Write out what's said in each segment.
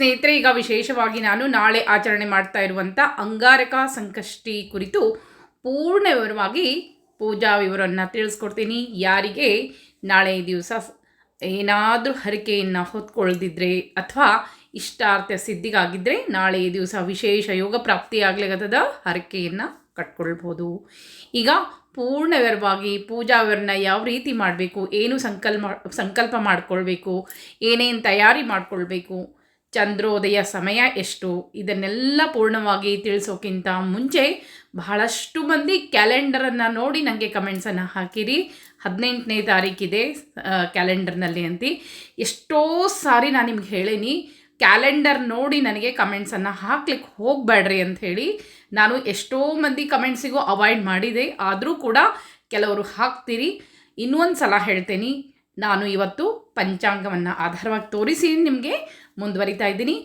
ಸ್ನೇಹಿತರೆ, ಈಗ ವಿಶೇಷವಾಗಿ ನಾನು ನಾಳೆ ಆಚರಣೆ ಮಾಡ್ತಾ ಇರುವಂಥ ಅಂಗಾರಕ ಸಂಕಷ್ಟಿ ಕುರಿತು ಪೂರ್ಣ ವಿವರವಾಗಿ ಪೂಜಾ ವಿವರವನ್ನು ತಿಳಿಸ್ಕೊಡ್ತೀನಿ. ಯಾರಿಗೆ ನಾಳೆ ದಿವಸ ಏನಾದರೂ ಹರಕೆಯನ್ನು ಹೊತ್ಕೊಳ್ದಿದ್ರೆ ಅಥವಾ ಇಷ್ಟಾರ್ಥ ಸಿದ್ಧಿಗಾಗಿದ್ದರೆ ನಾಳೆ ದಿವಸ ವಿಶೇಷ ಯೋಗ ಪ್ರಾಪ್ತಿಯಾಗಲಿಗತದ ಹರಕೆಯನ್ನು ಕಟ್ಕೊಳ್ಬೋದು. ಈಗ ಪೂರ್ಣ ವಿವರವಾಗಿ ಪೂಜಾ ವಿವರನ ಯಾವ ರೀತಿ ಮಾಡಬೇಕು, ಏನು ಸಂಕಲ್ಪ ಸಂಕಲ್ಪ ಮಾಡಿಕೊಳ್ಬೇಕು, ಏನೇನು ತಯಾರಿ ಮಾಡಿಕೊಳ್ಬೇಕು ಚಂದ್ರೋದಯ ಸಮಯ ಎಷ್ಟು? ಇದನ್ನೆಲ್ಲ ಪೂರ್ಣವಾಗಿ ತಿಳಿಸೋಕ್ಕಿಂತ ಮುಂಚೆ ಬಹಳಷ್ಟು ಮಂದಿ ಕ್ಯಾಲೆಂಡರನ್ನು ನೋಡಿ ನನಗೆ ಕಮೆಂಟ್ಸನ್ನು ಹಾಕಿರಿ. ಹದಿನೆಂಟನೇ ತಾರೀಕಿದೆ ಕ್ಯಾಲೆಂಡರ್ನಲ್ಲಿ ಅಂತ. ಎಷ್ಟೋ ಸಾರಿ ನಾನು ನಿಮ್ಗೆ ಹೇಳೀನಿ, ಕ್ಯಾಲೆಂಡರ್ ನೋಡಿ ನನಗೆ ಕಮೆಂಟ್ಸನ್ನು ಹಾಕ್ಲಿಕ್ಕೆ ಹೋಗಬೇಡ್ರಿ ಅಂತ ಹೇಳಿ ನಾನು ಎಷ್ಟೋ ಮಂದಿ ಕಮೆಂಟ್ಸಿಗೂ ಅವಾಯ್ಡ್ ಮಾಡಿದೆ. ಆದರೂ ಕೂಡ ಕೆಲವರು ಹಾಕ್ತೀರಿ. ಇನ್ನೊಂದು ಸಲ ಹೇಳ್ತೇನೆ ನಾನು ಇವತ್ತು ಪಂಚಾಂಗವನ್ನು ಆಧಾರವಾಗಿ ತೋರಿಸಿ ನಿಮಗೆ ಮುಂದುವರಿತಾ ಇದ್ದೀನಿ.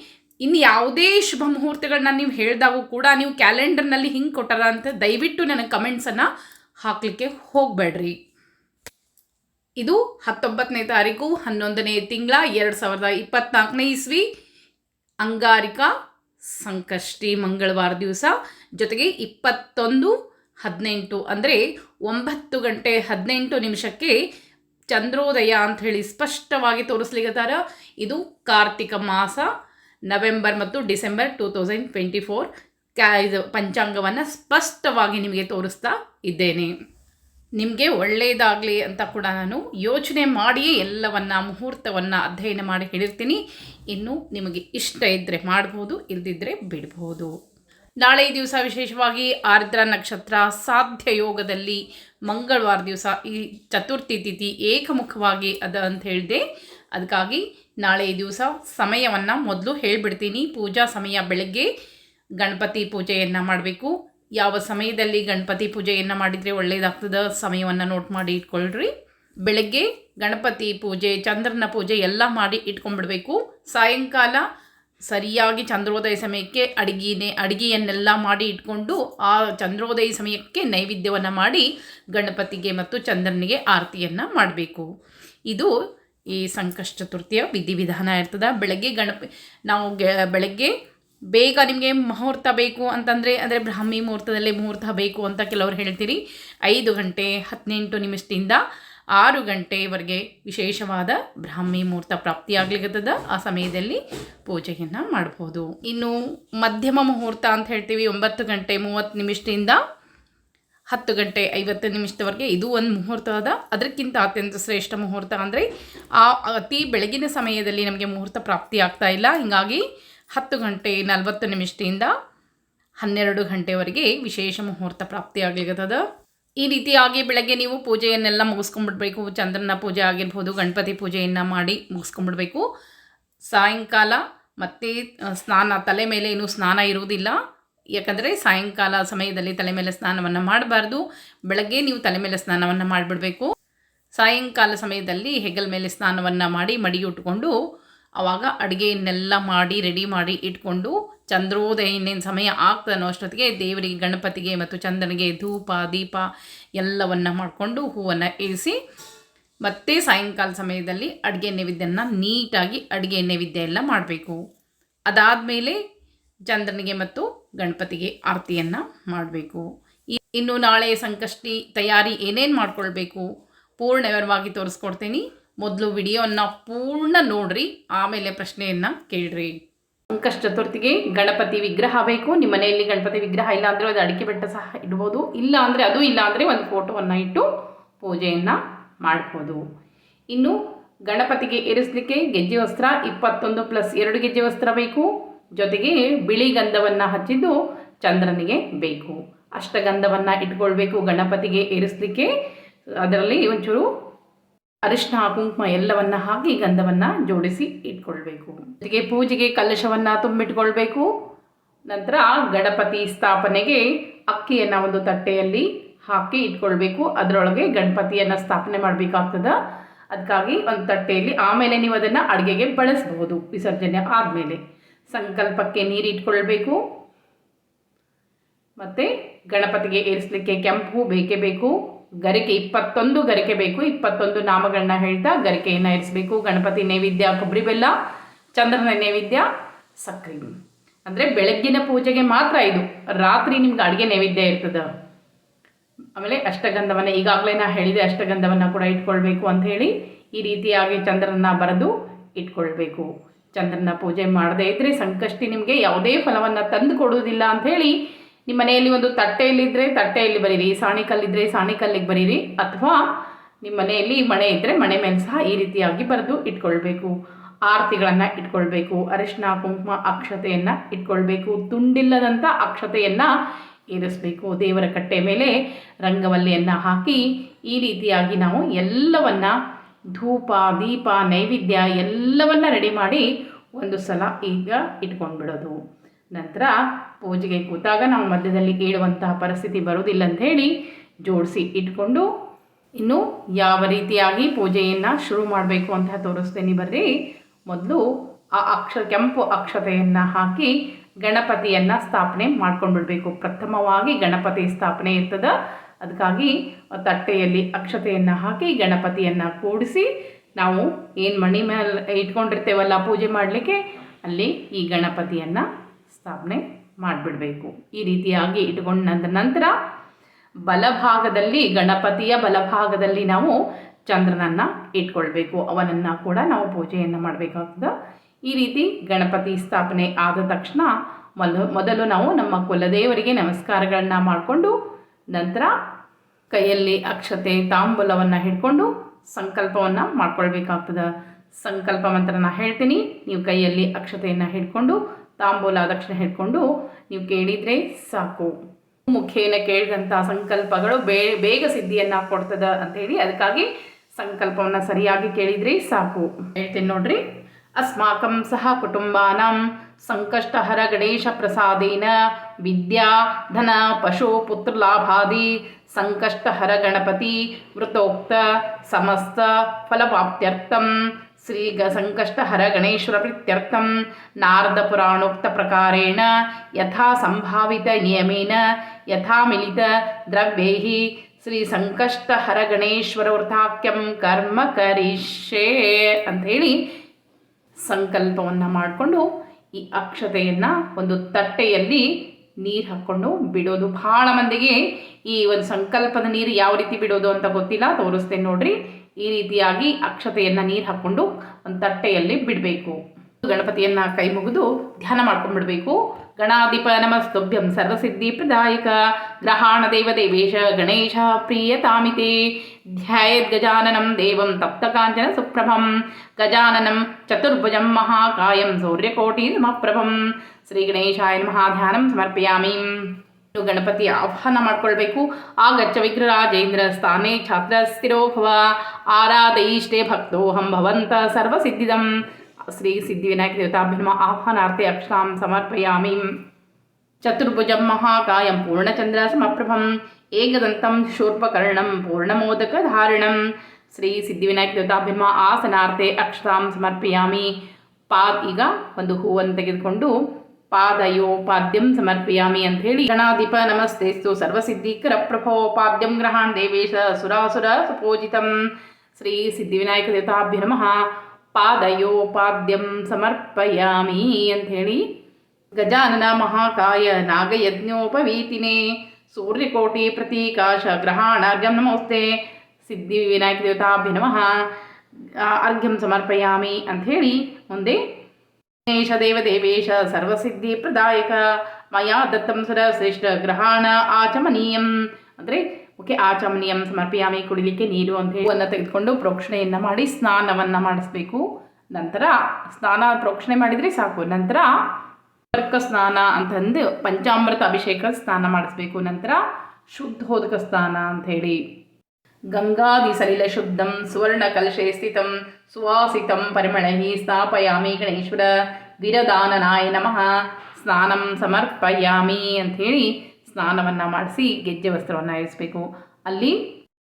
ಇನ್ನು ಯಾವುದೇ ಶುಭ ಮುಹೂರ್ತಗಳನ್ನ ನೀವು ಹೇಳಿದಾಗೂ ಕೂಡ ನೀವು ಕ್ಯಾಲೆಂಡರ್ನಲ್ಲಿ ಹಿಂಗೆ ಕೊಟ್ಟಾರ ಅಂತ ದಯವಿಟ್ಟು ನನಗೆ ಕಮೆಂಟ್ಸನ್ನು ಹಾಕಲಿಕ್ಕೆ ಹೋಗಬೇಡ್ರಿ. ಇದು ಹತ್ತೊಂಬತ್ತನೇ ತಾರೀಕು ಹನ್ನೊಂದನೇ ತಿಂಗಳ ಎರಡು ಸಾವಿರದ ಇಪ್ಪತ್ತ್ನಾಲ್ಕನೇ ಇಸ್ವಿ. ಅಂಗಾರಿಕಾ ಸಂಕಷ್ಟಿ ಮಂಗಳವಾರ ದಿವಸ. ಜೊತೆಗೆ ಇಪ್ಪತ್ತೊಂದು ಹದಿನೆಂಟು ಅಂದರೆ ಒಂಬತ್ತು ಗಂಟೆ ಹದಿನೆಂಟು ನಿಮಿಷಕ್ಕೆ ಚಂದ್ರೋದಯ ಅಂತ ಹೇಳಿ ಸ್ಪಷ್ಟವಾಗಿ ತೋರಿಸ್ಲಿಕ್ಕತ್ತಾರ ಇದು ಕಾರ್ತಿಕ ಮಾಸ, ನವೆಂಬರ್ ಮತ್ತು December two thousand twenty four. ಕ್ಯಾ, ಇದು ಪಂಚಾಂಗವನ್ನು ಸ್ಪಷ್ಟವಾಗಿ ನಿಮಗೆ ತೋರಿಸ್ತಾ ಇದ್ದೇನೆ. ನಿಮಗೆ ಒಳ್ಳೆಯದಾಗಲಿ ಅಂತ ಕೂಡ ನಾನು ಯೋಚನೆ ಮಾಡಿಯೇ ಎಲ್ಲವನ್ನ, ಮುಹೂರ್ತವನ್ನು ಅಧ್ಯಯನ ಮಾಡಿ ಹೇಳಿರ್ತೀನಿ. ಇನ್ನು ನಿಮಗೆ ಇಷ್ಟ ಇದ್ದರೆ ಮಾಡ್ಬೋದು ಇಲ್ದಿದ್ದರೆ ಬಿಡ್ಬೋದು. ನಾಳೆ ದಿವಸ ವಿಶೇಷವಾಗಿ ಆರ್ದ್ರ ನಕ್ಷತ್ರ ಸಾಧ್ಯ ಯೋಗದಲ್ಲಿ ಮಂಗಳವಾರ ದಿವಸ ಈ ಚತುರ್ಥಿ ತಿಥಿ ಏಕಮುಖವಾಗಿ ಅದ ಅಂತ ಹೇಳಿದೆ. ಅದಕ್ಕಾಗಿ ನಾಳೆ ದಿವಸ ಸಮಯವನ್ನು ಮೊದಲು ಹೇಳಿಬಿಡ್ತೀನಿ. ಪೂಜಾ ಸಮಯ ಬೆಳಗ್ಗೆ ಗಣಪತಿ ಪೂಜೆಯನ್ನು ಮಾಡಬೇಕು. ಯಾವ ಸಮಯದಲ್ಲಿ ಗಣಪತಿ ಪೂಜೆಯನ್ನು ಮಾಡಿದರೆ ಒಳ್ಳೆಯದಾಗ್ತದೆ ಸಮಯವನ್ನು ನೋಟ್ ಮಾಡಿ ಇಟ್ಕೊಳ್ರಿ. ಬೆಳಗ್ಗೆ ಗಣಪತಿ ಪೂಜೆ, ಚಂದ್ರನ ಪೂಜೆ ಎಲ್ಲ ಮಾಡಿ ಇಟ್ಕೊಂಡ್ಬಿಡ್ಬೇಕು. ಸಾಯಂಕಾಲ ಸರಿಯಾಗಿ ಚಂದ್ರೋದಯ ಸಮಯಕ್ಕೆ ಅಡಿಗೆನೇ ಅಡಿಗೆಯನ್ನೆಲ್ಲ ಮಾಡಿ ಇಟ್ಕೊಂಡು ಆ ಚಂದ್ರೋದಯ ಸಮಯಕ್ಕೆ ನೈವೇದ್ಯವನ್ನು ಮಾಡಿ ಗಣಪತಿಗೆ ಮತ್ತು ಚಂದ್ರನಿಗೆ ಆರತಿಯನ್ನು ಮಾಡಬೇಕು. ಇದು ಈ ಸಂಕಷ್ಟ ಚತುರ್ಥಿಯ ವಿಧಿವಿಧಾನ ಇರ್ತದೆ. ಬೆಳಗ್ಗೆ ಗಣಪ ನಾವು ಬೆಳಗ್ಗೆ ಬೇಗ ನಿಮಗೆ ಮುಹೂರ್ತ ಬೇಕು ಅಂತಂದರೆ, ಅಂದರೆ ಬ್ರಾಹ್ಮಿ ಮುಹೂರ್ತದಲ್ಲಿ ಮುಹೂರ್ತ ಬೇಕು ಅಂತ ಕೆಲವರು ಹೇಳ್ತೀರಿ. ಐದು ಗಂಟೆ ಹದಿನೆಂಟು ನಿಮಿಷದಿಂದ ಆರು ಗಂಟೆವರೆಗೆ ವಿಶೇಷವಾದ ಬ್ರಾಹ್ಮಿ ಮುಹೂರ್ತ ಪ್ರಾಪ್ತಿಯಾಗ್ಲಿಕ್ಕದ ಆ ಸಮಯದಲ್ಲಿ ಪೂಜೆಯನ್ನು ಮಾಡ್ಬೋದು. ಇನ್ನು ಮಧ್ಯಮ ಮುಹೂರ್ತ ಅಂತ ಹೇಳ್ತೀವಿ, ಒಂಬತ್ತು ಗಂಟೆ ಮೂವತ್ತು ನಿಮಿಷದಿಂದ ಹತ್ತು ಗಂಟೆ ಐವತ್ತು ನಿಮಿಷದವರೆಗೆ ಇದು ಒಂದು ಮುಹೂರ್ತ ಅದ. ಅದಕ್ಕಿಂತ ಅತ್ಯಂತ ಶ್ರೇಷ್ಠ ಮುಹೂರ್ತ ಅಂದರೆ ಆ ಅತಿ ಬೆಳಗಿನ ಸಮಯದಲ್ಲಿ ನಮಗೆ ಮುಹೂರ್ತ ಪ್ರಾಪ್ತಿ ಆಗ್ತಾ ಇಲ್ಲ. ಹೀಗಾಗಿ ಹತ್ತು ಗಂಟೆ ನಲವತ್ತು ನಿಮಿಷದಿಂದ ಹನ್ನೆರಡು ಗಂಟೆವರೆಗೆ ವಿಶೇಷ ಮುಹೂರ್ತ ಪ್ರಾಪ್ತಿಯಾಗ್ಲಿಕ್ಕತ್ತದ ಈ ರೀತಿಯಾಗಿ ಬೆಳಗ್ಗೆ ನೀವು ಪೂಜೆಯನ್ನೆಲ್ಲ ಮುಗಿಸ್ಕೊಂಡ್ಬಿಡ್ಬೇಕು. ಚಂದ್ರನ ಪೂಜೆ ಆಗಿರ್ಬೋದು, ಗಣಪತಿ ಪೂಜೆಯನ್ನು ಮಾಡಿ ಮುಗಿಸ್ಕೊಂಡ್ಬಿಡ್ಬೇಕು. ಸಾಯಂಕಾಲ ಮತ್ತೆ ಸ್ನಾನ, ತಲೆ ಮೇಲೆ ಏನು ಸ್ನಾನ ಇರುವುದಿಲ್ಲ. ಯಾಕಂದರೆ ಸಾಯಂಕಾಲ ಸಮಯದಲ್ಲಿ ತಲೆ ಮೇಲೆ ಸ್ನಾನವನ್ನು ಮಾಡಬಾರ್ದು. ಬೆಳಗ್ಗೆ ನೀವು ತಲೆ ಮೇಲೆ ಸ್ನಾನವನ್ನು ಮಾಡಿಬಿಡಬೇಕು. ಸಾಯಂಕಾಲ ಸಮಯದಲ್ಲಿ ಹೆಗಲ ಮೇಲೆ ಸ್ನಾನವನ್ನು ಮಾಡಿ ಮಡಿ ಉಟ್ಕೊಂಡು ಆವಾಗ ಅಡುಗೆಯನ್ನೆಲ್ಲ ಮಾಡಿ ರೆಡಿ ಮಾಡಿ ಇಟ್ಕೊಂಡು ಚಂದ್ರೋದಯ ಇನ್ನೇನು ಸಮಯ ಆಗ್ತಾನೋ ಅಷ್ಟೊತ್ತಿಗೆ ದೇವರಿಗೆ, ಗಣಪತಿಗೆ ಮತ್ತು ಚಂದ್ರನಿಗೆ ಧೂಪ, ದೀಪ ಎಲ್ಲವನ್ನು ಮಾಡಿಕೊಂಡು ಹೂವನ್ನು ಇಳಿಸಿ ಮತ್ತೆ ಸಾಯಂಕಾಲ ಸಮಯದಲ್ಲಿ ಅಡುಗೆ ನೈವೇದ್ಯನ ನೀಟಾಗಿ ಅಡುಗೆ ನೈವೇದ್ಯ ಎಲ್ಲ ಮಾಡಬೇಕು. ಅದಾದಮೇಲೆ ಚಂದ್ರನಿಗೆ ಮತ್ತು ಗಣಪತಿಗೆ ಆರತಿಯನ್ನು ಮಾಡಬೇಕು. ಇನ್ನು ನಾಳೆ ಸಂಕಷ್ಟಿ ತಯಾರಿ ಏನೇನು ಮಾಡಿಕೊಳ್ಬೇಕು? ಪೂರ್ಣ ವಿವರವಾಗಿ ತೋರಿಸ್ಕೊಡ್ತೀನಿ. ಮೊದಲು ವಿಡಿಯೋನ ಪೂರ್ಣ ನೋಡ್ರಿ, ಆಮೇಲೆ ಪ್ರಶ್ನೆಯನ್ನು ಕೇಳ್ರಿ. ಸಂಕಷ್ಟ ಚತುರ್ಥಿಗೆ ಗಣಪತಿ ವಿಗ್ರಹ ಬೇಕು. ನಿಮ್ಮ ಮನೆಯಲ್ಲಿ ಗಣಪತಿ ವಿಗ್ರಹ ಇಲ್ಲ ಅಂದರೆ ಅದು ಅಡಿಕೆ ಬೆಟ್ಟ ಸಹ ಇಡ್ಬೋದು. ಇಲ್ಲ ಅಂದರೆ ಅದು ಇಲ್ಲ ಅಂದರೆ ಒಂದು ಫೋಟೋವನ್ನು ಇಟ್ಟು ಪೂಜೆಯನ್ನು ಮಾಡ್ಬೋದು. ಇನ್ನು ಗಣಪತಿಗೆ ಇರಿಸಲಿಕ್ಕೆ ಗೆಜ್ಜೆ ವಸ್ತ್ರ, ಇಪ್ಪತ್ತೊಂದು ಪ್ಲಸ್ ಎರಡು ಗೆಜ್ಜೆ ವಸ್ತ್ರ ಬೇಕು. ಜೊತೆಗೆ ಬಿಳಿ ಗಂಧವನ್ನು ಹಚ್ಚಿದ್ದು ಚಂದ್ರನಿಗೆ ಬೇಕು. ಅಷ್ಟಗಂಧವನ್ನು ಇಟ್ಕೊಳ್ಬೇಕು ಗಣಪತಿಗೆ ಇರಿಸಲಿಕ್ಕೆ ಅದರಲ್ಲಿ ಒಂಚೂರು ಅರಿಶಿನ, ಕುಂಕುಮ ಎಲ್ಲವನ್ನು ಹಾಕಿ ಗಂಧವನ್ನು ಜೋಡಿಸಿ ಇಟ್ಕೊಳ್ಬೇಕು. ಜೊತೆಗೆ ಪೂಜೆಗೆ ಕಲಶವನ್ನು ತುಂಬಿಟ್ಕೊಳ್ಬೇಕು. ನಂತರ ಗಣಪತಿ ಸ್ಥಾಪನೆಗೆ ಅಕ್ಕಿಯನ್ನು ಒಂದು ತಟ್ಟೆಯಲ್ಲಿ ಹಾಕಿ ಇಟ್ಕೊಳ್ಬೇಕು. ಅದರೊಳಗೆ ಗಣಪತಿಯನ್ನು ಸ್ಥಾಪನೆ ಮಾಡಬೇಕಾಗ್ತದ. ಅದಕ್ಕಾಗಿ ಒಂದು ತಟ್ಟೆಯಲ್ಲಿ ಆಮೇಲೆ ನೀವು ಅದನ್ನು ಅಡುಗೆಗೆ ಬಳಸಬಹುದು ವಿಸರ್ಜನೆ ಆದಮೇಲೆ. ಸಂಕಲ್ಪಕ್ಕೆ ನೀರು ಇಟ್ಕೊಳ್ಬೇಕು. ಮತ್ತು ಗಣಪತಿಗೆ ಏರಿಸಲಿಕ್ಕೆ ಕೆಂಪು ಬೇಕೇ ಬೇಕು. ಗರಿಕೆ, ಇಪ್ಪತ್ತೊಂದು ಗರಿಕೆ ಬೇಕು. ಇಪ್ಪತ್ತೊಂದು ನಾಮಗಳನ್ನ ಹೇಳ್ತಾ ಗರಿಕೆಯನ್ನು ಇರಿಸಬೇಕು. ಗಣಪತಿ ನೈವೇದ್ಯ, ಕೊಬ್ಬರಿ ಬೆಲ್ಲ, ಚಂದ್ರನ ನೈವೇದ್ಯ ಸಕ್ರೆ ಅಂದರೆ ಬೆಳಗ್ಗಿನ ಪೂಜೆಗೆ ಮಾತ್ರ ಇದು. ರಾತ್ರಿ ನಿಮ್ಗೆ ಅಡುಗೆ ನೈವೇದ್ಯ ಇರ್ತದೆ. ಆಮೇಲೆ ಅಷ್ಟಗಂಧವನ್ನು, ಈಗಾಗಲೇ ನಾ ಹೇಳಿದೆ ಅಷ್ಟಗಂಧವನ್ನು ಕೂಡ ಇಟ್ಕೊಳ್ಬೇಕು ಅಂತ ಹೇಳಿ ಈ ರೀತಿಯಾಗಿ ಚಂದ್ರನ ಬರೆದು ಇಟ್ಕೊಳ್ಬೇಕು. ಚಂದ್ರನ ಪೂಜೆ ಮಾಡದೇ ಇದ್ದರೆ ಸಂಕಷ್ಟಿ ನಿಮಗೆ ಯಾವುದೇ ಫಲವನ್ನು ತಂದು ಕೊಡುವುದಿಲ್ಲ ಅಂಥೇಳಿ ನಿಮ್ಮ ಮನೆಯಲ್ಲಿ ಒಂದು ತಟ್ಟೆಯಲ್ಲಿದ್ದರೆ ತಟ್ಟೆಯಲ್ಲಿ ಬರೀರಿ ಸಾಣಿಕಲ್ಲಿದ್ದರೆ ಸಾಣಿಕಲ್ಲಿಗೆ ಬರೀರಿ, ಅಥವಾ ನಿಮ್ಮ ಮನೆಯಲ್ಲಿ ಮಣೆ ಇದ್ದರೆ ಮಣೆ ಮೇಲೆ ಸಹ ಈ ರೀತಿಯಾಗಿ ಬರೆದು ಇಟ್ಕೊಳ್ಬೇಕು. ಆರತಿಗಳನ್ನು ಇಟ್ಕೊಳ್ಬೇಕು, ಅರಿಶಿನ, ಕುಂಕುಮ ಅಕ್ಷತೆಯನ್ನು ಇಟ್ಕೊಳ್ಬೇಕು ತುಂಡಿಲ್ಲದಂಥ ಅಕ್ಷತೆಯನ್ನು ಏರಿಸ್ಬೇಕು ದೇವರ ಕಟ್ಟೆ ಮೇಲೆ ರಂಗವಲ್ಲಿಯನ್ನು ಹಾಕಿ ಈ ರೀತಿಯಾಗಿ ನಾವು ಎಲ್ಲವನ್ನ ಧೂಪ, ದೀಪ, ನೈವೇದ್ಯ ಎಲ್ಲವನ್ನ ರೆಡಿ ಮಾಡಿ ಒಂದು ಸಲ ಈಗ ಇಟ್ಕೊಂಡ್ಬಿಡೋದು. ನಂತರ ಪೂಜೆಗೆ ಕೂತಾಗ ನಾವು ಮಧ್ಯದಲ್ಲಿ ಕೇಳುವಂತಹ ಪರಿಸ್ಥಿತಿ ಬರುವುದಿಲ್ಲ ಅಂತ ಹೇಳಿ ಜೋಡಿಸಿ ಇಟ್ಕೊಂಡು ಇನ್ನು ಯಾವ ರೀತಿಯಾಗಿ ಪೂಜೆಯನ್ನು ಶುರು ಮಾಡಬೇಕು ಅಂತ ತೋರಿಸ್ತೇನೆ. ಬರ್ರಿ ಮೊದಲು ಆ ಅಕ್ಷ ಕೆಂಪು ಅಕ್ಷತೆಯನ್ನು ಹಾಕಿ ಗಣಪತಿಯನ್ನು ಸ್ಥಾಪನೆ ಮಾಡ್ಕೊಂಡ್ಬಿಡ್ಬೇಕು. ಪ್ರಥಮವಾಗಿ ಗಣಪತಿ ಸ್ಥಾಪನೆ ಇರ್ತದೆ. ಅದಕ್ಕಾಗಿ ತಟ್ಟೆಯಲ್ಲಿ ಅಕ್ಷತೆಯನ್ನು ಹಾಕಿ ಗಣಪತಿಯನ್ನು ಕೂಡಿಸಿ ನಾವು ಏನು ಮಣಿ ಮೇಲೆ ಇಟ್ಕೊಂಡಿರ್ತೇವಲ್ಲ ಪೂಜೆ ಮಾಡಲಿಕ್ಕೆ, ಅಲ್ಲಿ ಈ ಗಣಪತಿಯನ್ನು ಸ್ಥಾಪನೆ ಮಾಡಿಬಿಡಬೇಕು. ಈ ರೀತಿಯಾಗಿ ಇಟ್ಕೊಂಡ ನಂತರ ಬಲಭಾಗದಲ್ಲಿ, ಗಣಪತಿಯ ಬಲಭಾಗದಲ್ಲಿ ನಾವು ಚಂದ್ರನನ್ನು ಇಟ್ಕೊಳ್ಬೇಕು. ಅವನನ್ನು ಕೂಡ ನಾವು ಪೂಜೆಯನ್ನು ಮಾಡಬೇಕಾಗ್ತದೆ. ಈ ರೀತಿ ಗಣಪತಿ ಸ್ಥಾಪನೆ ಆದ ತಕ್ಷಣ ಮೊದಲು ಮೊದಲು ನಾವು ನಮ್ಮ ಕುಲದೇವರಿಗೆ ನಮಸ್ಕಾರಗಳನ್ನ ಮಾಡಿಕೊಂಡು ನಂತರ ಕೈಯಲ್ಲಿ ಅಕ್ಷತೆ, ತಾಂಬೂಲವನ್ನು ಹಿಡ್ಕೊಂಡು ಸಂಕಲ್ಪವನ್ನು ಮಾಡ್ಕೊಳ್ಬೇಕಾಗ್ತದೆ. ಸಂಕಲ್ಪ ಮಂತ್ರನ ಹೇಳ್ತೀನಿ. ನೀವು ಕೈಯಲ್ಲಿ ಅಕ್ಷತೆಯನ್ನು ಹಿಡ್ಕೊಂಡು ತಾಂಬೂಲ ದಕ್ಷಿಣ ಹಿಡ್ಕೊಂಡು ನೀವು ಕೇಳಿದರೆ ಸಾಕು. ಮುಖೇನ ಕೇಳಿದಂಥ ಸಂಕಲ್ಪಗಳು ಬೇ, ಬೇಗ ಸಿದ್ಧಿಯನ್ನು ಕೊಡ್ತದ ಅಂತೇಳಿ ಅದಕ್ಕಾಗಿ ಸಂಕಲ್ಪವನ್ನು ಸರಿಯಾಗಿ ಕೇಳಿದ್ರಿ ಸಾಕು. ಹೇಳ್ತೀನಿ ನೋಡ್ರಿ. ಅಸ್ಮಾಕಂ ಸಹ ಕುಟುಂಬಾನಾಂ ಸಂಕಷ್ಟಹರ ಗಣೇಶ ಪ್ರಸಾದೇನ ವಿದ್ಯಾ, ಧನ, ಪಶು ಪುತ್ರಲಾಭಾದಿ ಸಂಕಷ್ಟಹರ ಗಣಪತಿ, ವೃತೋಕ್ತ, ಸಮಸ್ತ ಫಲವಾಪ್ತ್ಯರ್ಥಂ ಶ್ರೀ ಗ ಸಂಕಷ್ಟಹರ ಗಣೇಶ್ವರ ಪ್ರೀತ್ಯರ್ಥಂ ನಾರದ ಪುರಾಣೋಕ್ತ ಪ್ರಕಾರೇಣ ಯಥಾ ಸಂಭಾವಿತ ನಿಯಮೇನ ಯಥಾ ಮಿಲಿತ ದ್ರವ್ಯೈ ಶ್ರೀ ಸಂಕಷ್ಟಹರ ಗಣೇಶ್ವರ ವೃಥಾಕ್ಯಂ ಕರ್ಮ ಕರಿಷ್ಯೆ ಅಂಥೇಳಿ ಸಂಕಲ್ಪವನ್ನು ಮಾಡಿಕೊಂಡು ಈ ಅಕ್ಷತೆಯನ್ನು ಒಂದು ತಟ್ಟೆಯಲ್ಲಿ ನೀರು ಹಾಕ್ಕೊಂಡು ಬಿಡೋದು. ಭಾಳ ಮಂದಿಗೆ ಈ ಒಂದು ಸಂಕಲ್ಪದ ನೀರು ಯಾವ ರೀತಿ ಬಿಡೋದು ಅಂತ ಗೊತ್ತಿಲ್ಲ. ತೋರಿಸ್ತೇನೆ ನೋಡ್ರಿ. ಈ ರೀತಿಯಾಗಿ ಅಕ್ಷತೆಯನ್ನು ನೀರು ಹಾಕ್ಕೊಂಡು ಒಂದು ತಟ್ಟೆಯಲ್ಲಿ ಬಿಡಬೇಕು. ಗಣಪತಿಯನ್ನು ಕೈ ಮುಗಿದು ಧ್ಯಾನ ಮಾಡ್ಕೊಂಡ್ಬಿಡ್ಬೇಕು ಗಣಾಧಿಪ ನಮಸ್ತುಭ್ಯಂ ಸರ್ವಸಿದ್ಧಿ ಪ್ರದಾಯಕ ಗ್ರಹಾಣ ದೇವ ದೇವೇಶ ಗಣೇಶ ಪ್ರಿಯತಾಮಿತೆ ಧ್ಯಾಯದ್ ಗಜಾನನಂ ದೇವಂ ತಪ್ತಕಾಂಚನ ಸುಪ್ರಭಂ. ಗಜಾನನಂ ಚತುರ್ಭುಜಂ ಮಹಾಕಾಯಂ ಸೂರ್ಯಕೋಟಿ ಸಮಪ್ರಭಂ ಶ್ರೀ ಗಣೇಶಾಯ ನಮಃ ಧ್ಯಾನಂ ಸಮರ್ಪಯಾಮಿ. ಇನ್ನು ಗಣಪತಿ ಆಹ್ವಾನ ಮಾಡ್ಕೊಳ್ಬೇಕು. ಆಗಚ್ಚ ವಿಗ್ರಹರಾಜೇಂದ್ರ ಸ್ಥಾನೇ, ಛಾತ್ರಸ್ಥಿರೋಭವ ಭವ ಆರಾಧಯಿಷ್ಟೇ ಭಕ್ತೋಹಂ ಭವಂತ ಸರ್ವಸಿದ್ಧಿದಂ. ಶ್ರೀ ಸಿದ್ಧಿವಿನಾಯಕ ದೇವತಾಭ್ಯಮ ಆಹ್ವಾನಾರ್ಥೆ ಅಕ್ಷಾಂ ಸಮರ್ಪಯಾಮಿ. ಚತುರ್ಭುಜಂ ಮಹಾಕಾಯಂ ಪೂರ್ಣಚಂದ್ರ ಸಮಪ್ರಭಂ. ಏಕದಂತಂ ಶೂರ್ಪಕರ್ಣಂ ಪೂರ್ಣಮೋದಕಧಾರಣಂ ಶ್ರೀ ಸಿದ್ಧಿವಿನಾಯಕ ದೇವತಾಭ್ಯಮ ಆಸನಾರ್ಥೆ ಅಕ್ಷತಾಂ ಸಮರ್ಪಯಾಮಿ. ಪಾದ್ ಈಗ ಒಂದು ಹೂವನ್ನು ತೆಗೆದುಕೊಂಡು ಪಾದಯೋ ಪಾದ್ಯಂ ಸಮರ್ಪಯಾಮಿ ಅಂತ ಹೇಳಿ ಗಣಾಧಿಪ ನಮಸ್ತೆಸ್ತು ಸರ್ವಸಿದ್ಧಿಕರ ಪ್ರಭೋ ಪಾದ್ಯಂ ಗ್ರಹಾನ್ ದೇವೇಶ ಸುರಾಸುರ ಸುಪೂಜಿತಂ. ಶ್ರೀ ಸಿದ್ಧಿವಿನಾಯಕ ದೇವತಾಭ್ಯ ನಮಃ. ಪಾದಯೋ ಪಾದ್ಯಂ ಸಮರ್ಪಯಾಮಿ ಅಂಥೇಳಿ ಗಜಾನನ ಮಹಾಕಾಯ ನಾಗಯಜ್ಞೋಪವೀತಿನೇ. ಸೂರ್ಯಕೋಟಿ ಪ್ರತೀಕಾಶ ಗ್ರಹಾಣಾರ್ಘ್ಯಂ ನಮೋಸ್ತೆ. ಸಿದ್ಧಿ ವಿನಾಯಕ ದೇವತಾಭ್ಯ ನಮಃ. ಅರ್ಘ್ಯಂ ಸಮರ್ಪಯಾಮಿ ಅಂಥೇಳಿ ಮುಂದೆ ಗಣೇಶ ದೇವದೇವೇಶ ಸರ್ವಸಿದ್ಧಿ ಪ್ರದಾಯಕ, ಮಯಾ ದತ್ತಂ ಸುರ ಶ್ರೇಷ್ಠ ಗ್ರಹಾಣ ಆಚಮನೀಯಂ. ಅಂದರೆ, ಓಕೆ, ಆಚಮನೀಯಂ ಸಮರ್ಪಯಾಮಿ, ಕುಡಿಲಿಕ್ಕೆ ನೀರು ಅಂತ ಹೇಳಿ ತೆಗೆದುಕೊಂಡು ಪ್ರೋಕ್ಷಣೆಯನ್ನು ಮಾಡಿ ಸ್ನಾನವನ್ನು ಮಾಡಿಸ್ಬೇಕು. ನಂತರ ಸ್ನಾನ ಪ್ರೋಕ್ಷಣೆ ಮಾಡಿದರೆ ಸಾಕು. ನಂತರ ಕರ್ಕ ಸ್ನಾನ ಅಂತಂದು ಪಂಚಾಮೃತ ಅಭಿಷೇಕ ಸ್ನಾನ ಮಾಡಿಸ್ಬೇಕು. ನಂತರ ಶುದ್ಧೋದಕ ಸ್ನಾನ ಅಂಥೇಳಿ ಗಂಗಾದಿ ಸಲಿಲ ಶುದ್ಧಂ ಸುವರ್ಣ ಕಲಶೆ ಸ್ಥಿತಂ ಸುವಾಸಿತಂ ಪರಿಮಳಹಿ ಸ್ಥಾಪಯಾಮಿ ಗಣೇಶ್ವರ ವಿರದಾನನಾಯ ನಮಃ ಸ್ನಾನಂ ಸಮರ್ಪಯಾಮಿ ಅಂಥೇಳಿ ಸ್ನಾನವನ್ನು ಮಾಡಿಸಿ ಗೆಜ್ಜೆ ವಸ್ತ್ರವನ್ನು ಇರಿಸಬೇಕು. ಅಲ್ಲಿ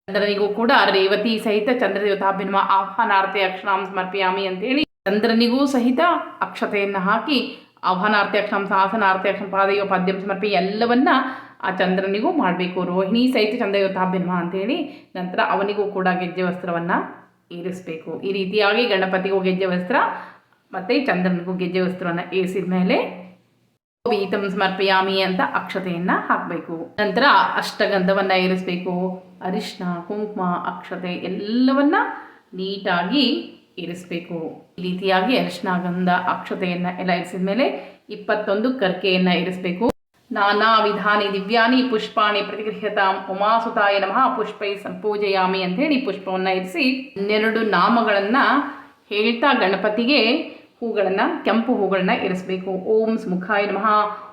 ಚಂದ್ರನಿಗೂ ಕೂಡ ರೇವತಿ ಸಹಿತ ಚಂದ್ರದೇವತಾಭ್ಯನ್ಮ ಆಹ್ವಾನಾರ್ಥೆ ಅಕ್ಷರಾಂ ಸಮರ್ಪಯಾಮಿ ಅಂತೇಳಿ ಚಂದ್ರನಿಗೂ ಸಹಿತ ಅಕ್ಷತೆಯನ್ನು ಹಾಕಿ ಆಹ್ವಾನಾರ್ಥಿ ಅಕ್ಷರಂ ಸಾಸನಾರ್ಥಿ ಅಕ್ಷರ ಪಾದಯೋ ಪಾದ್ಯಂ ಸಮರ್ಪಿ ಎಲ್ಲವನ್ನ ಆ ಚಂದ್ರನಿಗೂ ಮಾಡಬೇಕು, ರೋಹಿಣಿ ಸಹಿತ ಚಂದ್ರಯೋತಾಭ್ಯನ್ಮ ಅಂತೇಳಿ ನಂತರ ಅವನಿಗೂ ಕೂಡ ಗೆಜ್ಜೆ ವಸ್ತ್ರವನ್ನು ಏರಿಸಬೇಕು ಈ ರೀತಿಯಾಗಿ ಗಣಪತಿಗೂ ಗೆಜ್ಜೆ ವಸ್ತ್ರ ಮತ್ತು ಚಂದ್ರನಿಗೂ ಗೆಜ್ಜೆ ವಸ್ತ್ರವನ್ನು ಏರಿಸಿದ ಮೇಲೆ ವೀತಂ ಸಮರ್ಪಯಾಮಿ ಅಂತ ಅಕ್ಷತೆಯನ್ನು ಹಾಕಬೇಕು. ನಂತರ ಅಷ್ಟಗಂಧವನ್ನು ಏರಿಸಬೇಕು ಅರಿಶಿನ ಕುಂಕುಮ, ಅಕ್ಷತೆ ಎಲ್ಲವನ್ನ ನೀಟಾಗಿ ಇರಿಸಬೇಕು. ಈ ರೀತಿಯಾಗಿ ಅರಿಶಿನ ಗಂಧ ಅಕ್ಷತೆಯನ್ನು ಎಲ್ಲ ಇರಿಸಿದ ಮೇಲೆ ಇಪ್ಪತ್ತೊಂದು ಕರ್ಕೆಯನ್ನು ಇರಿಸಬೇಕು. ನಾನಾ ವಿಧಾನಿ ದಿವ್ಯಾನಿ ಪುಷ್ಪಾಣಿ ಪ್ರತಿಗೃಹ್ಯತಾಂ ಉಮಾಸುತಾಯ ನಮಃ ಪುಷ್ಪೈ ಸಂಪೂಜಯಾಮಿ ಅಂತ ಹೇಳಿ ಪುಷ್ಪವನ್ನು ಇರಿಸಿ ಹನ್ನೆರಡು ನಾಮಗಳನ್ನು ಹೇಳ್ತಾ ಗಣಪತಿಗೆ ಹೂಗಳನ್ನು ಕೆಂಪು ಹೂಗಳನ್ನು ಇರಿಸಬೇಕು ಓಂ ಸುಮುಖಾಯ ನಮಃ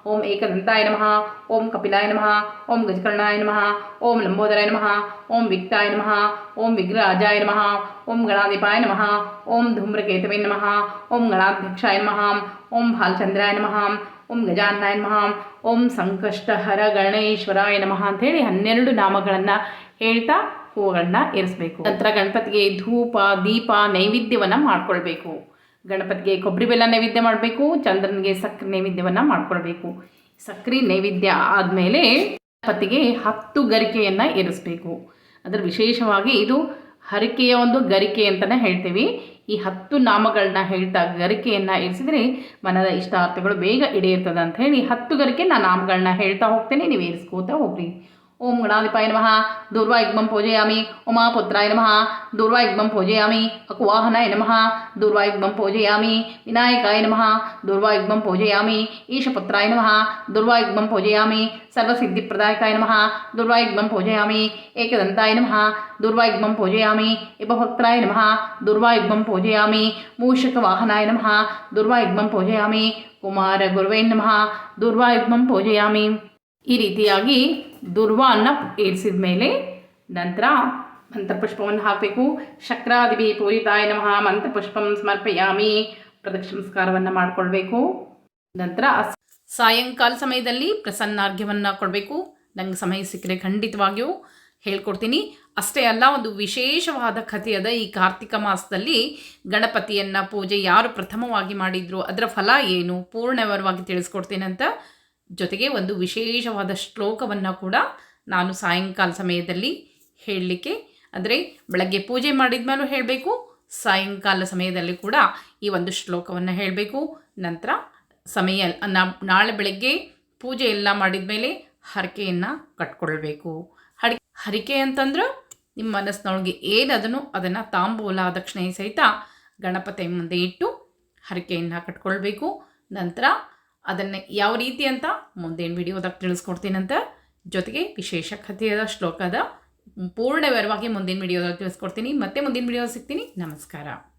ಓಂ ಏಕದಂತಾಯ ನಮಃ ಓಂ ಕಪಿಲಾಯ ನಮಃ ಓಂ ಗಜಕರ್ಣಾಯ ನಮಃ ಓಂ ಲಂಬೋದರಾಯ ನಮಃ ಓಂ ವಿಕ್ತಾಯ ನಮಃ ಓಂ ವಿಗ್ರಹಾಜಾಯ ನಮಃ ಓಂ ಗಣಾಧಿಪಾಯ ನಮಃ ಓಂ ಧೂಮ್ರಕೇತವೇ ನಮಃ ಓಂ ಗಣಾಧ್ಯಕ್ಷಾಯ ನಮಃ ಓಂ ಭಾಲಚಂದ್ರಾಯ ನಮಃ ಓಂ ಗಜಾನನಾಯ ನಮಃ ಓಂ ಸಂಕಷ್ಟಹರ ಗಣೇಶ್ವರಾಯ ನಮಃ ಅಂಥೇಳಿ ಹನ್ನೆರಡು ನಾಮಗಳನ್ನು ಹೇಳ್ತಾ ಹೂವುಗಳನ್ನ ಇರಿಸಬೇಕು ನಂತರ ಗಣಪತಿಗೆ ಧೂಪ, ದೀಪ, ನೈವೇದ್ಯವನ್ನು ಮಾಡ್ಕೊಳ್ಬೇಕು. ಗಣಪತಿಗೆ ಕೊಬ್ಬರಿ ಬೆಲ್ಲ ನೈವೇದ್ಯ ಮಾಡಬೇಕು, ಚಂದ್ರನಿಗೆ ಸಕ್ಕರೆ ನೈವೇದ್ಯವನ್ನು ಮಾಡ್ಕೊಳ್ಬೇಕು. ಸಕ್ಕರೆ ನೈವೇದ್ಯ ಆದಮೇಲೆ ಗಣಪತಿಗೆ ಹತ್ತು ಗರಿಕೆಯನ್ನು ಇರಿಸಬೇಕು ಅದರ ವಿಶೇಷವಾಗಿ ಇದು ಹರಕೆಯ ಒಂದು ಗರಿಕೆ ಅಂತಲೇ ಹೇಳ್ತೀವಿ. ಈ ಹತ್ತು ನಾಮಗಳನ್ನ ಹೇಳ್ತಾ ಗರಿಕೆಯನ್ನು ಇರಿಸಿದರೆ ಮನದ ಇಷ್ಟಾರ್ಥಗಳು ಬೇಗ ಈಡೇರ್ತದೆ ಅಂತ ಹೇಳಿ ಹತ್ತು ಗರಿಕೆ ನಾನು ನಾಮಗಳನ್ನ ಹೇಳ್ತಾ ಹೋಗ್ತೇನೆ. ನೀವು ಏರಿಸ್ಕೋತಾ ಹೋಗ್ರಿ. ओम गणाधिपाय नम दुर्वायुग्म पूजयामी उमापुत्राय नम दुर्वायुग्म पूजयामी अकुवाहनाय नम दुर्वायुग्म पूजयामि विनायकाय नम दुर्वायुग्म पूजयामी ईशपुत्राय नम दुर्वायुग्म पूजयामी सर्वसिद्धिप्रदायकाय नम दुर्वायुग्म पूजयामी एकदंताय नम दुर्वायुग्म पूजयामी इपभक्त्राय नम दुर्वायुग्म पूजयामि मूषकवाहनाय नम दुर्वायुग्म पूजयामी कुमारगुर्वे नम दुर्वायुग्म पूजयामि ಈ ರೀತಿಯಾಗಿ ದುರ್ವಾನ್ನ ಏರಿಸಿದ ಮೇಲೆ ನಂತರ ಮಂತ್ರಪುಷ್ಪವನ್ನು ಹಾಕಬೇಕು. ಶಕ್ರಾದಿವಿ ಪೂರಿತಾಯ ನಮಃ. ಮಂತ್ರಪುಷ್ಪಂ ಸಮರ್ಪಯಾಮಿ. ಪ್ರದಕ್ಷಿಣ ನಮಸ್ಕಾರವನ್ನು ಮಾಡಿಕೊಳ್ಬೇಕು. ನಂತರ ಸಾಯಂಕಾಲ ಸಮಯದಲ್ಲಿ ಪ್ರಸನ್ನಾರ್ಘ್ಯವನ್ನು ಕೊಡಬೇಕು. ನಂಗೆ ಸಮಯ ಸಿಕ್ಕರೆ ಖಂಡಿತವಾಗಿಯೂ ಹೇಳ್ಕೊಡ್ತೀನಿ. ಅಷ್ಟೇ ಅಲ್ಲ, ಒಂದು ವಿಶೇಷವಾದ ಕಥೆಯದ ಈ ಕಾರ್ತಿಕ ಮಾಸದಲ್ಲಿ ಗಣಪತಿಯನ್ನು ಪೂಜೆ ಯಾರು ಪ್ರಥಮವಾಗಿ ಮಾಡಿದ್ರು, ಅದರ ಫಲ ಏನು ಪೂರ್ಣವರವಾಗಿ ತಿಳಿಸ್ಕೊಡ್ತೀನಿ ಅಂತ ಜೊತೆಗೆ ಒಂದು ವಿಶೇಷವಾದ ಶ್ಲೋಕವನ್ನು ಕೂಡ ನಾನು ಸಾಯಂಕಾಲ ಸಮಯದಲ್ಲಿ ಹೇಳಲಿಕ್ಕೆ, ಅಂದರೆ ಬೆಳಗ್ಗೆ ಪೂಜೆ ಮಾಡಿದ ಮೇಲೂ ಹೇಳಬೇಕು, ಸಾಯಂಕಾಲ ಸಮಯದಲ್ಲಿ ಕೂಡ ಈ ಒಂದು ಶ್ಲೋಕವನ್ನು ಹೇಳಬೇಕು. ನಂತರ ಸಮಯ ನಾಳೆ ಬೆಳಗ್ಗೆ ಪೂಜೆ ಎಲ್ಲ ಮಾಡಿದ ಮೇಲೆ ಹರಕೆಯನ್ನು ಕಟ್ಕೊಳ್ಬೇಕು. ಹರಿ, ಹರಿಕೆ ಅಂತಂದ್ರೆ ನಿಮ್ಮ ಮನಸ್ಸಿನೊಳಗೆ ಏನದನ್ನು ಅದನ್ನು ತಾಂಬೂಲ, ದಕ್ಷಿಣೆ ಸಹಿತ ಗಣಪತಿ ಮುಂದೆ ಇಟ್ಟು ಹರಕೆಯನ್ನು ಕಟ್ಕೊಳ್ಬೇಕು. ನಂತರ ಅದನ್ನು ಯಾವ ರೀತಿ ಅಂತ ಮುಂದಿನ ವಿಡಿಯೋದಾಗ ತಿಳಿಸ್ಕೊಡ್ತೀನಂತ ಜೊತೆಗೆ ವಿಶೇಷ ಕಥೆಯದ ಶ್ಲೋಕದ ಪೂರ್ಣ ವಿವರವಾಗಿ ಮುಂದಿನ ವಿಡಿಯೋದಾಗ ತಿಳಿಸ್ಕೊಡ್ತೀನಿ. ಮತ್ತೆ ಮುಂದಿನ ವಿಡಿಯೋ ಸಿಗ್ತೀನಿ. ನಮಸ್ಕಾರ.